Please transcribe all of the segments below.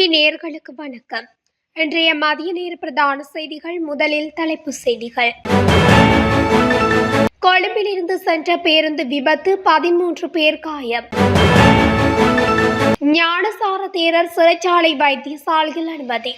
புள்ளி நேர்களுக்கு வணக்கம். இன்றைய மதிய நேர பிரதான செய்திகள் முதலில் தலைப்பு செய்திகள். கொழும்பிலிருந்து சென்ற பேருந்து விபத்து பதிமூன்று பேர் காயம். ஞானசார தேரர் சிறைச்சாலை வைத்தியசாலையில் அனுமதி.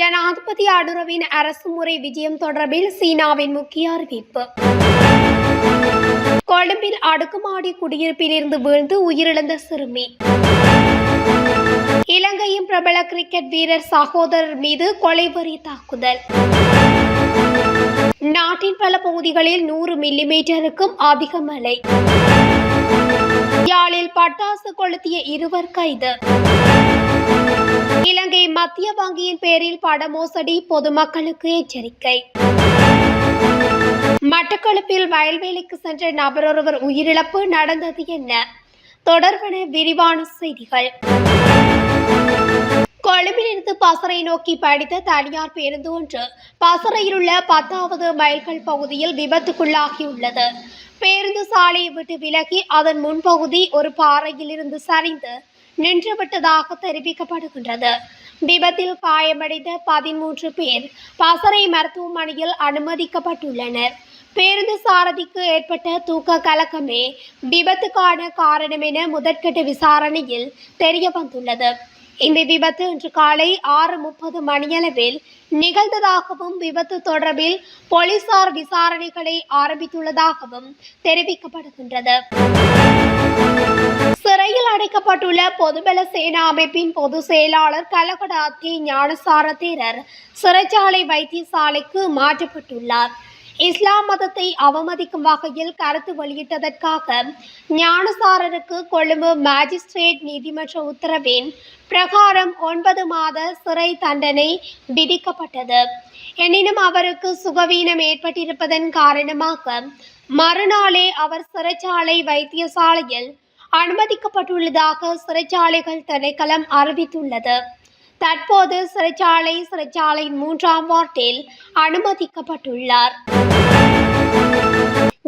ஜனாதிபதி அடுரவின் அரசு முறை விஜயம் தொடர்பில் சீனாவின் முக்கிய அறிவிப்பு. கொழும்பில் அடுக்குமாடி குடியிருப்பில் இருந்து வீழ்ந்து உயிரிழந்த சிறுமி. இலங்கையின் பிரபல கிரிக்கெட் வீரர் சகோதரர் மீது கொலைவெறி தாக்குதல். நாட்டின் பல பகுதிகளில் நூறு மில்லிமீட்டருக்கும் அதிக மழை. யாழில் பட்டாசு கொளுத்திய இருவர் கைது. இலங்கை மத்திய வங்கியின் பேரில் பட மோசடி பொதுமக்களுக்கு எச்சரிக்கை. மட்டக்களப்பில் வயல்வேலிக்கு சென்ற நபரொருவர் உயிரிழப்பு நடந்தது என்ன? தொடர்பான விரிவான செய்திகள். கொழும்பிலிருந்து பசறை நோக்கி படித்த தனியார் பேருந்து ஒன்று பசறையில் உள்ள பத்தாவது மைல்கள் பகுதியில் விபத்துக்குள்ளாகியுள்ளது. பேருந்து சாலையை விட்டு விலகி அதன் முன்பகுதி ஒரு பாறையில் இருந்து சரிந்து நின்றுவிட்டதாக தெரிவிக்கப்படுகின்றது. விபத்தில் காயமடைந்த பதிமூன்று பேர் பசறை மருத்துவமனையில் அனுமதிக்கப்பட்டுள்ளனர். பேருந்து சாரதிக்கு ஏற்பட்ட தூக்க கலக்கமே விபத்துக்கான காரணம் என முதற்கட்ட விசாரணையில் தெரிய வந்துள்ளது இந்த விபத்து இன்று காலை ஆறு முப்பது மணியளவில் நிகழ்ந்ததாகவும் விபத்து தொடர்பில் போலீசார் விசாரணைகளை ஆரம்பித்துள்ளதாகவும் தெரிவிக்கப்படுகின்றது. சிறையில் அடைக்கப்பட்டுள்ள பொதுபல சேனா அமைப்பின் பொதுச் செயலாளர் கலகடாத்தி ஞானசார தேரர் சிறைச்சாலை வைத்தியசாலைக்கு மாற்றப்பட்டுள்ளார். இஸ்லாம் மதத்தை அவமதிக்கும் வகையில் கருத்து வெளியிட்டதற்காக ஞானசாரருக்கு கொழும்பு மாஜிஸ்ட்ரேட் நீதிமன்ற உத்தரவின் பிரகாரம் ஒன்பது மாத சிறை தண்டனை விதிக்கப்பட்டது. எனினும் அவருக்கு சுகவீனம் ஏற்பட்டிருப்பதன் காரணமாக மறுநாளே அவர் சிறைச்சாலை வைத்தியசாலையில் அனுமதிக்கப்பட்டுள்ளதாக சிறைச்சாலைகள் திணைக்களம் அறிவித்துள்ளது. தற்போது சிறைச்சாலை சிறைச்சாலையின் மூன்றாம் வார்டில் அனுமதிக்கப்பட்டுள்ளார்.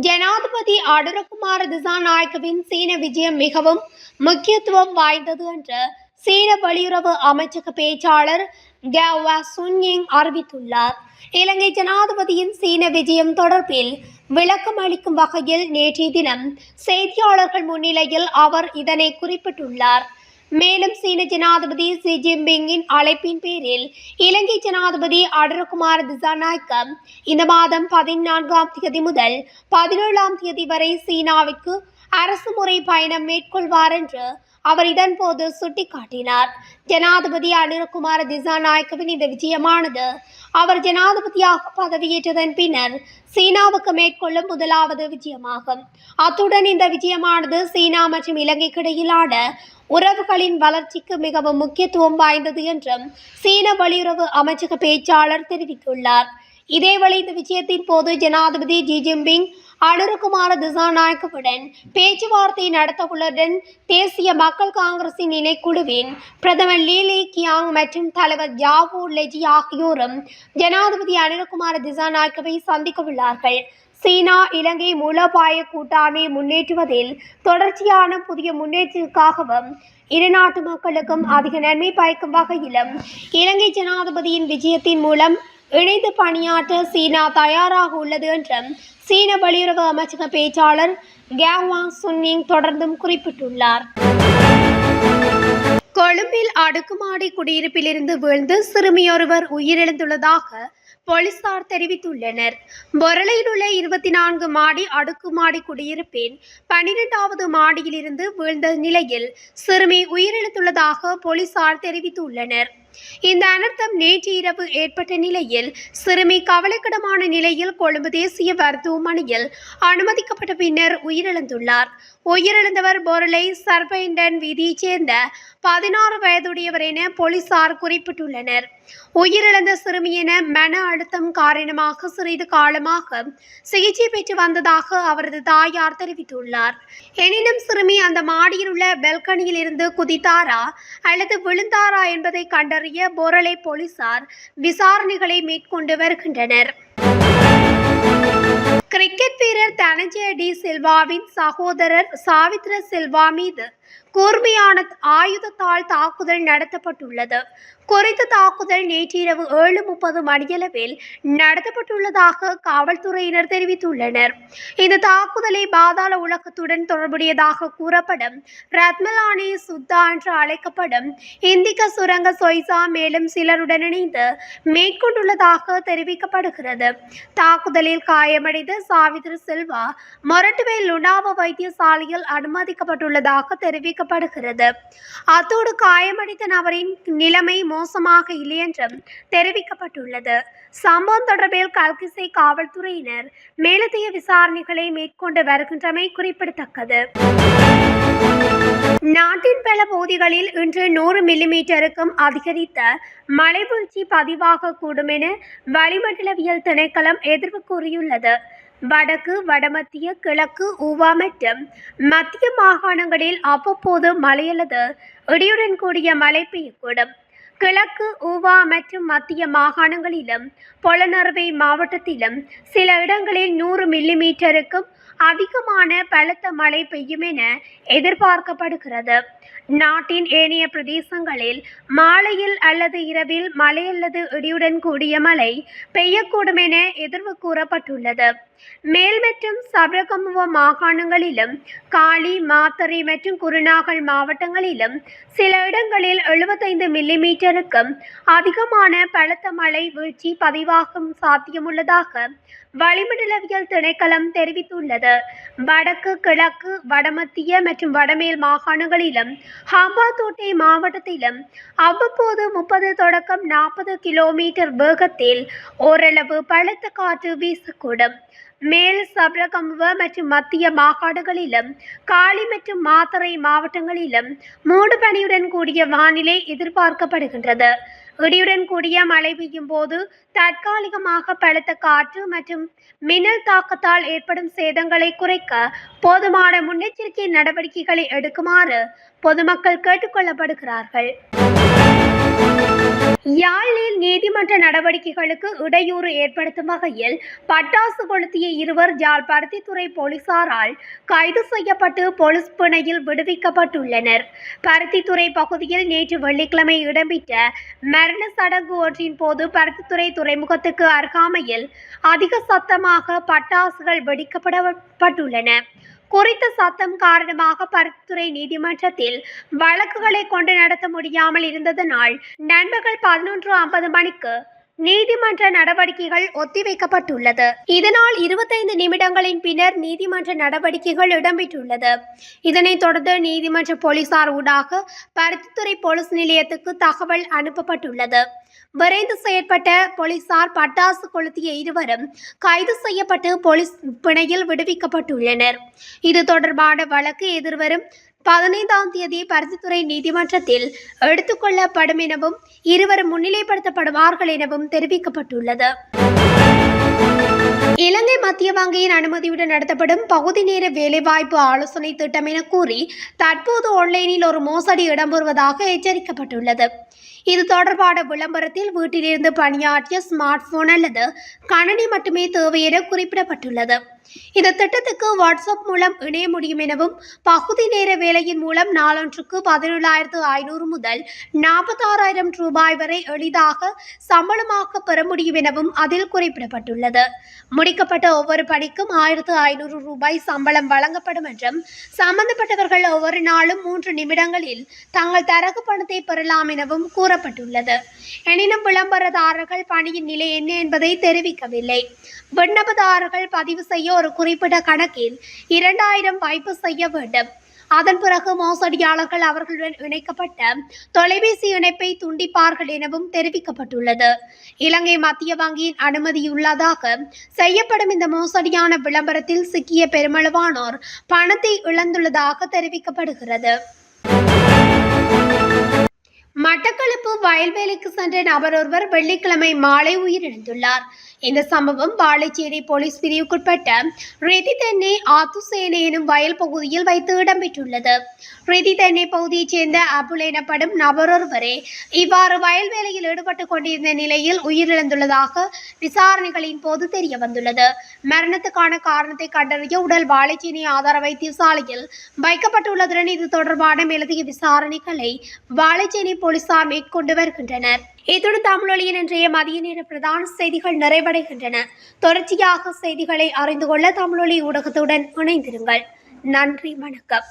ஜனாதிபதி அடரகுமார திசாநாயக்கவின் சீன விஜயம் மிகவும் முக்கியத்துவம் வாய்ந்தது என்று சீன வெளியுறவு அமைச்சக பேச்சாளர் கேவா சுன்யிங் அறிவித்துள்ளார். இலங்கை ஜனாதிபதியின் சீன விஜயம் தொடர்பில் விளக்கம் அளிக்கும் வகையில் நேற்றைய தினம் செய்தியாளர்கள் முன்னிலையில் அவர் இதனை குறிப்பிட்டுள்ளார். மேலும் சீன ஜனாதிபதி ஷி ஜின்பிங்கின் அழைப்பின் பேரில் இலங்கை ஜனாதிபதி அடரகுமார் திசாநாயக்கம் இந்த மாதம் பதினான்காம் தேதி முதல் பதினேழாம் தேதி வரை சீனாவிற்கு அரசு முறை பயணம் மேற்கொள்வார் என்று அவர் இதன்போது சுட்டிக்காட்டினார். ஜனாதிபதி அனுரகுமார திசாநாயக்கவின் இந்த விஜயமானது அவர் ஜனாதிபதியாக பதவியேற்றதன் பின்னர் சீனாவுக்கு மேற்கொள்ளும் முதலாவது விஜயமாகும். அத்துடன் இந்த விஜயமானது சீனா மற்றும் இலங்கைக்கிடையிலான உறவுகளின் வளர்ச்சிக்கு மிகவும் முக்கியத்துவம் வாய்ந்தது என்றும் சீன வெளியுறவு அமைச்சக பேச்சாளர் தெரிவித்துள்ளார். இதேவேளை இந்த விஜயத்தின் போது ஜனாதிபதி ஜி ஜின்பிங் அனுருகுமார திசாநாயக்கவுடன் பேச்சுவார்த்தை நடத்தவுள்ளதுடன் தேசிய மக்கள் காங்கிரசின் இணைக்குழுவின் பிரதமர் லீலி கியாங் மற்றும் தலைவர் ஜாவோ லெஜி ஆகியோரும் ஜனாதிபதி அனுருகுமார திசாநாயக்கவை சந்திக்கவுள்ளார்கள். சீனா இலங்கை மூலோபாய கூட்டாண்மை முன்னேற்றுவதில் தொடர்ச்சியான புதிய முன்னேற்றத்திற்காகவும் இரு நாட்டு மக்களுக்கும் அதிக நன்மை பயக்கும் வகையிலும் இலங்கை ஜனாதிபதியின் விஜயத்தின் மூலம் இணைந்து பணியாற்ற சீனா தயாராக உள்ளது என்றும் சீன வெளியுறவு அமைச்சக பேச்சாளர் கேவாங் சுன்னிங் தொடர்ந்தும் குறிப்பிட்டுள்ளார். கொழும்பில் அடுக்குமாடி குடியிருப்பிலிருந்து வீழ்ந்து சிறுமியொருவர் உயிரிழந்துள்ளதாக போலீசார் தெரிவித்துள்ளனர். பொரளையில் உள்ள இருபத்தி நான்கு மாடி அடுக்குமாடி குடியிருப்பின் பனிரெண்டாவது மாடியிலிருந்து வீழ்ந்த நிலையில் சிறுமி உயிரிழந்துள்ளதாக போலீசார் தெரிவித்துள்ளனர். இந்த அனர்த்தம் நேற்று இரவு ஏற்பட்ட நிலையில் சிறுமி கவலைக்கிடமான நிலையில் கொழும்பு தேசிய மருத்துவமனையில் அனுமதிக்கப்பட்ட பின்னர் உயிரிழந்துள்ளார். உயிரிழந்தவர் பொருளை சர்பைண்டன் வீதியைச் சேர்ந்த பதினாறு வயதுடையவர் என போலீசார் குறிப்பிட்டுள்ளனர். உயிரிழந்த சிறுமியின மன அழுத்தம் காரணமாக சிறிது காலமாக சிகிச்சை பெற்று வந்ததாக அவரது தாயார் தெரிவித்துள்ளார். எனினும் சிறுமி அந்த மாடியில் உள்ள பெல்கனியில் இருந்து குதித்தாரா? அல்லது விழுந்தாரா என்பதை கண்டறிய பொருளை போலீசார் விசாரணைகளை மேற்கொண்டு வருகின்றனர். கிரிக்கெட் வீரர் தனஞ்சய டி சில்வாவின் சகோதரர் சாவித்ர சில்வா மீது கூர்மையான ஆயுதத்தால் தாக்குதல் நடத்தப்பட்டுள்ளது. குறித்த தாக்குதல் நேற்றிரவு ஏழு முப்பது மணியளவில் நடத்தப்பட்டுள்ளதாக காவல்துறையினர் தெரிவித்துள்ளனர். இந்த தாக்குதலை பாதாள உலகத்துடன் தொடர்புடையதாக கூறப்படும் ரத்மலானி சுத்தா என்று அழைக்கப்படும் இந்திக சுரங்க சொய்சா மேலும் சிலருடன் இணைந்து மேற்கொண்டுள்ளதாக தெரிவிக்கப்படுகிறது. தாக்குதலில் காயமடைந்த சாவித்ரி செல்வா மொரட்டுவேல் லுனாவ வைத்தியசாலையில் அனுமதிக்கப்பட்டுள்ளதாக தெரிவிக்க தெரிவிக்கப்படுகிறது அத்தோடு காயமடைந்த நபரின் நிலைமை மோசமாக இல்லை என்றும் தெரிவிக்கப்பட்டுள்ளது. சம்பவம் தொடர்பில் கல்கிசை காவல்துறையினர் மேலதிக விசாரணைகளை மேற்கொண்டு வருகின்றமை குறிப்பிடத்தக்கது. நாட்டின் பல பகுதிகளில் இன்று நூறு மில்லிமீட்டருக்கும் அதிகரித்த மழைவீழ்ச்சி பதிவாகக்கூடும் என வளிமண்டலவியல் திணைக்களம் எதிர்வு கூறியுள்ளது. வடக்கு வடமத்திய கிழக்கு ஊவா மற்றும் மத்திய மாகாணங்களில் அவ்வப்போது மழை அல்லது இடியுடன் கூடிய மழை பெய்யக்கூடும். கிழக்கு ஊவா மற்றும் மத்திய மாகாணங்களிலும் பொலனறுவை மாவட்டத்திலும் சில இடங்களில் நூறு மில்லிமீட்டருக்கும் அதிகமான பலத்த மழை பெய்யும் என எதிர்பார்க்கப்படுகிறது. நாட்டின் ஏனைய பிரதேசங்களில் மாலையில் அல்லது இரவில் மழை அல்லது இடியுடன் கூடிய மழை பெய்யக்கூடும் என எதிர்வு கூறப்பட்டுள்ளது. மேல் மற்றும் சபரகமுவ மாகாணங்களிலும் காளி மாத்தறை மற்றும் குருநாகல் மாவட்டங்களிலும் சில இடங்களில் எழுபத்தைந்து மில்லிமீட்டருக்கும் அதிகமான பலத்த மழை வீழ்ச்சி பதிவாகும் சாத்தியமுள்ளதாக வளிமண்டலவியல் திணைக்களம் தெரிவித்துள்ளது. வடக்கு கிழக்கு வடமத்திய மற்றும் வடமேல் மாகாணங்களிலும் ஹம்பாத்தோட்டை மாவட்டத்திலும் அவ்வப்போது முப்பது தொடக்கம் நாற்பது கிலோமீட்டர் வேகத்தில் ஓரளவு பலத்த காற்று வீசக்கூடும். மேல் சப்ரகமுவ மற்றும் மத்திய மாகாணங்களிலும் காலி மற்றும் மாத்தறை மாவட்டங்களிலும் மூடுபனியுடன் கூடிய வானிலை எதிர்பார்க்கப்படுகின்றது. இடியுடன் கூடிய மழை பெய்யும் போது தற்காலிகமாக பலத்த காற்று மற்றும் மின்னல் தாக்கத்தால் ஏற்படும் சேதங்களை குறைக்க போதுமான முன்னெச்சரிக்கை நடவடிக்கைகளை எடுக்குமாறு பொதுமக்கள் கேட்டுக்கொள்ளப்படுகிறார்கள். நீதிமன்ற நடவடிக்கைகளுக்கு இடையூறு ஏற்படுத்தும் வகையில் பட்டாசு கொளுத்திய இருவர் ஜாழ்பருத்தித்துறை போலீசாரால் கைது செய்யப்பட்டு போலீஸ் பிணையில் விடுவிக்கப்பட்டுள்ளனர். பருத்தித்துறை பகுதியில் நேற்று வெள்ளிக்கிழமை இடம்பெற்ற மரண சடங்கு ஒன்றின் போது பருத்தித்துறை துறைமுகத்துக்கு அருகாமையில் அதிக சத்தமாக பட்டாசுகள் வெடிக்கப்படப்பட்டுள்ளன குறித்த சத்தம் காரணமாக பருத்தித்துறை நீதிமன்றத்தில் வழக்குகளை கொண்டு நடத்த முடியாமல் இருந்ததனால் நண்பர்கள் பதினொன்று ஐம்பது மணிக்கு நீதிமன்ற நடவடிக்கைகள் ஒத்திவைக்கப்பட்டுள்ளது. இதனால் இருபத்தைந்து நிமிடங்களின் பின்னர் நீதிமன்ற நடவடிக்கைகள் இடம்பெற்றுள்ளது. இதனைத் தொடர்ந்து நீதிமன்ற போலீசார் ஊடாக பருத்தித்துறை போலீஸ் நிலையத்துக்கு தகவல் அனுப்பப்பட்டுள்ளது. விரைந்து செயற்பட்ட போலீசார் பட்டாசு கொளுத்திய இருவரும் கைது செய்யப்பட்டு போலீஸ் பிணையில் விடுவிக்கப்பட்டுள்ளனர். இது தொடர்பான வழக்கு எதிர்வரும் பதினைந்தாம் தேதி பருத்தித்துறை நீதிமன்றத்தில் எடுத்துக்கொள்ளப்படும் எனவும் இருவரும் முன்னிலைப்படுத்தப்படுவார்கள் எனவும் தெரிவிக்கப்பட்டுள்ளது. இலங்கை மத்திய வங்கியின் அனுமதியுடன் நடத்தப்படும் பகுதி நேர வேலைவாய்ப்பு ஆலோசனை திட்டம் என கூறி தற்போது ஆன்லைனில் ஒரு மோசடி இடம்பெறுவதாக எச்சரிக்கப்பட்டுள்ளது. இது தொடர்பான விளம்பரத்தில் வீட்டிலிருந்து பணியாற்றிய ஸ்மார்ட் போன் அல்லது கணனி மட்டுமே தேவை என குறிப்பிடப்பட்டுள்ளது. இந்த திட்டத்துக்கு வாட்ஸ்அப் மூலம் இணைய முடியும் எனவும் பகுதி நேர வேலையின் மூலம் நாளொன்றுக்கு பதினேழாயிரத்து ஐநூறு முதல் நாற்பத்தாறாயிரம் ரூபாய் வரை எளிதாக சம்பளமாக பெற முடியும் எனவும் அதில் குறிப்பிடப்பட்டுள்ளது. முடிக்கப்பட்ட ஒவ்வொரு பணிக்கும் ஆயிரத்து ஐநூறு ரூபாய் சம்பளம் வழங்கப்படும் என்றும் சம்பந்தப்பட்டவர்கள் ஒவ்வொரு நாளும் மூன்று நிமிடங்களில் தங்கள் தரகு பணத்தை பெறலாம் எனவும் கூறப்பட்டுள்ளது. எனினும் விளம்பரதாரர்கள் பணியின் நிலை என்ன என்பதை தெரிவிக்கவில்லை. விண்ணப்பதாரர்கள் பதிவு செய்ய ஒரு குறிப்பிட்ட கணக்கில் இரண்டாயிரம் வைப்பு செய்ய வேண்டும். அதன் பிறகு மோசடியாளர்கள் அவர்களுடன் இணைக்கப்பட்ட தொலைபேசி இணைப்பை துண்டிப்பார்கள் எனவும் தெரிவிக்கப்பட்டுள்ளது. இலங்கை மத்திய வங்கியின் அனுமதியுள்ளதாக செய்யப்படும் இந்த மோசடியான விளம்பரத்தில் சிக்கிய பெருமளவானோர் பணத்தை இழந்துள்ளதாக தெரிவிக்கப்படுகிறது. மட்டக்களப்பு வயல்வேலைக்கு சென்ற நபர் ஒருவர் வெள்ளிக்கிழமை மாலை உயிரிழந்துள்ளார். இந்த சம்பவம் வாழைச்சேரி போலீஸ் பிரிவுக்குட்பட்ட ரெதி தென்னை ஆத்துசேனை எனும் வயல் பகுதியில் வைத்து இடம்பெற்றுள்ளது. ரெதி தென்னை பகுதியைச் சேர்ந்த அபுல் எனப்படும் நபர் ஒருவரே இவ்வாறு வயல் வேலையில் ஈடுபட்டுக் கொண்டிருந்த நிலையில் உயிரிழந்துள்ளதாக விசாரணைகளின் போது தெரிய வந்துள்ளது. மரணத்துக்கான காரணத்தை கண்டறிய உடல் வாழைச்சேனை ஆதார வைத்தியசாலையில் வைக்கப்பட்டுள்ளதுடன் இது தொடர்பான மேலதிக விசாரணைகளை வாழைச்சேனை போலீசார் மேற்கொண்டு வருகின்றனர். இத்துடன் தமிழொலியின் இன்றைய மதிய நேர பிரதான செய்திகள் நிறைவடைகின்றன. தொடர்ச்சியாக செய்திகளை அறிந்து கொள்ள தமிழொலி ஊடகத்துடன் இணைந்திருங்கள். நன்றி வணக்கம்.